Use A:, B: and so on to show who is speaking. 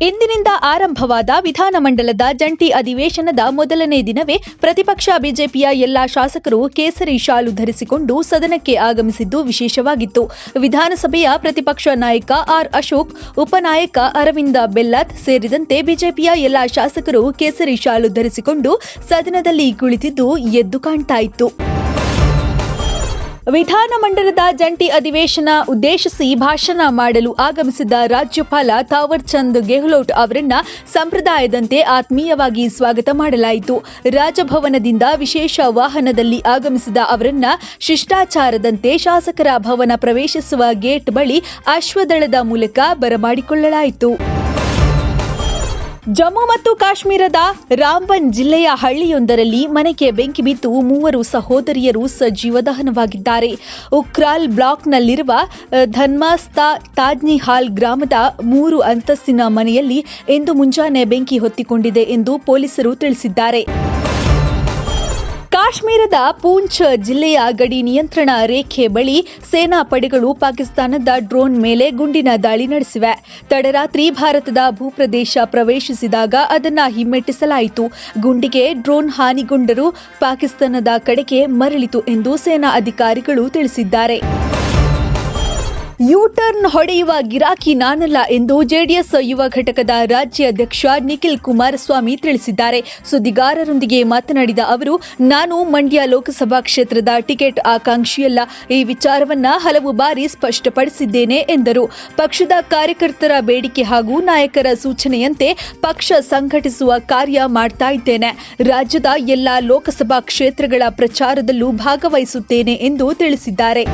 A: ಇಂದಿನಿಂದ ಆರಂಭವಾದ ವಿಧಾನಮಂಡಲದ ಜಂಟಿ ಅಧಿವೇಶನದ ಮೊದಲನೇ ದಿನವೇ ಪ್ರತಿಪಕ್ಷ ಬಿಜೆಪಿಯ ಎಲ್ಲಾ ಶಾಸಕರು ಕೇಸರಿ ಶಾಲು ಧರಿಸಿಕೊಂಡು ಸದನಕ್ಕೆ ಆಗಮಿಸಿದ್ದು ವಿಶೇಷವಾಗಿತ್ತು. ವಿಧಾನಸಭೆಯ ಪ್ರತಿಪಕ್ಷ ನಾಯಕ ಆರ್ ಅಶೋಕ್, ಉಪನಾಯಕ ಅರವಿಂದ ಬೆಲ್ಲತ್ ಸೇರಿದಂತೆ ಬಿಜೆಪಿಯ ಎಲ್ಲಾ ಶಾಸಕರು ಕೇಸರಿ ಶಾಲು ಧರಿಸಿಕೊಂಡು ಸದನದಲ್ಲಿ ಕುಳಿತಿದ್ದು ಎದ್ದು ಕಾಣ್ತಾ ಇತ್ತು. ವಿಧಾನಮಂಡಲದ ಜಂಟಿ ಅಧಿವೇಶನ ಉದ್ದೇಶಿಸಿ ಭಾಷಣ ಮಾಡಲು ಆಗಮಿಸಿದ ರಾಜ್ಯಪಾಲ ಥಾವರ್ ಚಂದ್ ಗೆಹ್ಲೋಟ್ ಅವರನ್ನ ಸಂಪ್ರದಾಯದಂತೆ ಆತ್ಮೀಯವಾಗಿ ಸ್ವಾಗತ ಮಾಡಲಾಯಿತು. ರಾಜಭವನದಿಂದ ವಿಶೇಷ ವಾಹನದಲ್ಲಿ ಆಗಮಿಸಿದ ಅವರನ್ನ ಶಿಷ್ಟಾಚಾರದಂತೆ ಶಾಸಕರ ಭವನ ಪ್ರವೇಶಿಸುವ ಗೇಟ್ ಬಳಿ ಅಶ್ವದಳದ ಮೂಲಕ ಬರಮಾಡಿಕೊಳ್ಳಲಾಯಿತು. ಜಮ್ಮು ಮತ್ತು ಕಾಶ್ಮೀರದ ರಾಮ್ಬನ್ ಜಿಲ್ಲೆಯ ಹಳ್ಳಿಯೊಂದರಲ್ಲಿ ಮನೆಗೆ ಬೆಂಕಿ ಬಿದ್ದು ಮೂವರು ಸಹೋದರಿಯರು ಸಜೀವ ದಹನವಾಗಿದ್ದಾರೆ. ಉಕ್ರಾಲ್ ಬ್ಲಾಕ್ನಲ್ಲಿರುವ ಧನ್ಮಾಸ್ತಾ ತಾಜ್ನಿಹಾಲ್ ಗ್ರಾಮದ ಮೂರು ಅಂತಸ್ತಿನ ಮನೆಯಲ್ಲಿ ಇಂದು ಮುಂಜಾನೆ ಬೆಂಕಿ ಹೊತ್ತಿಕೊಂಡಿದೆ ಎಂದು ಪೊಲೀಸರು ತಿಳಿಸಿದ್ದಾರೆ. ಕಾಶ್ಮೀರದ ಪೂಂಚ್ ಜಿಲ್ಲೆಯ ಗಡಿ ನಿಯಂತ್ರಣ ರೇಖೆ ಬಳಿ ಸೇನಾ ಪಡೆಗಳು ಪಾಕಿಸ್ತಾನದ ಡ್ರೋನ್ ಮೇಲೆ ಗುಂಡಿನ ದಾಳಿ ನಡೆಸಿವೆ. ತಡರಾತ್ರಿ ಭಾರತದ ಭೂಪ್ರದೇಶ ಪ್ರವೇಶಿಸಿದಾಗ ಅದನ್ನು ಹಿಮ್ಮೆಟ್ಟಿಸಲಾಯಿತು. ಗುಂಡಿಗೆ ಡ್ರೋನ್ ಹಾನಿಗೊಂಡರೂ ಪಾಕಿಸ್ತಾನದ ಕಡೆಗೆ ಮರಳಿತು ಎಂದು ಸೇನಾ ಅಧಿಕಾರಿಗಳು ತಿಳಿಸಿದ್ದಾರೆ. ಯು ಟರ್ನ್ ಹೊಡೆಯುವ ಗಿರಾಕಿ ನಾನಲ್ಲ ಎಂದು ಜೆಡಿಎಸ್ ಯುವ ಘಟಕದ ರಾಜ್ಯ ಅಧ್ಯಕ್ಷ ನಿಖಿಲ್ ಕುಮಾರಸ್ವಾಮಿ ತಿಳಿಸಿದ್ದಾರೆ. ಸುದ್ದಿಗಾರರೊಂದಿಗೆ ಮಾತನಾಡಿದ ಅವರು, ನಾನು ಮಂಡ್ಯ ಲೋಕಸಭಾ ಕ್ಷೇತ್ರದ ಟಿಕೆಟ್ ಆಕಾಂಕ್ಷಿಯಲ್ಲ. ಈ ವಿಚಾರವನ್ನ ಹಲವು ಬಾರಿ ಸ್ಪಷ್ಟಪಡಿಸಿದ್ದೇನೆ ಎಂದರು. ಪಕ್ಷದ ಕಾರ್ಯಕರ್ತರ ಬೇಡಿಕೆ ಹಾಗೂ ನಾಯಕರ ಸೂಚನೆಯಂತೆ ಪಕ್ಷ ಸಂಘಟಿಸುವ ಕಾರ್ಯ ಮಾಡ್ತಾ ಇದ್ದೇನೆ. ರಾಜ್ಯದ ಎಲ್ಲಾ ಲೋಕಸಭಾ ಕ್ಷೇತ್ರಗಳ ಪ್ರಚಾರದಲ್ಲೂ ಭಾಗವಹಿಸುತ್ತೇನೆ ಎಂದು ತಿಳಿಸಿದ್ದಾರೆ.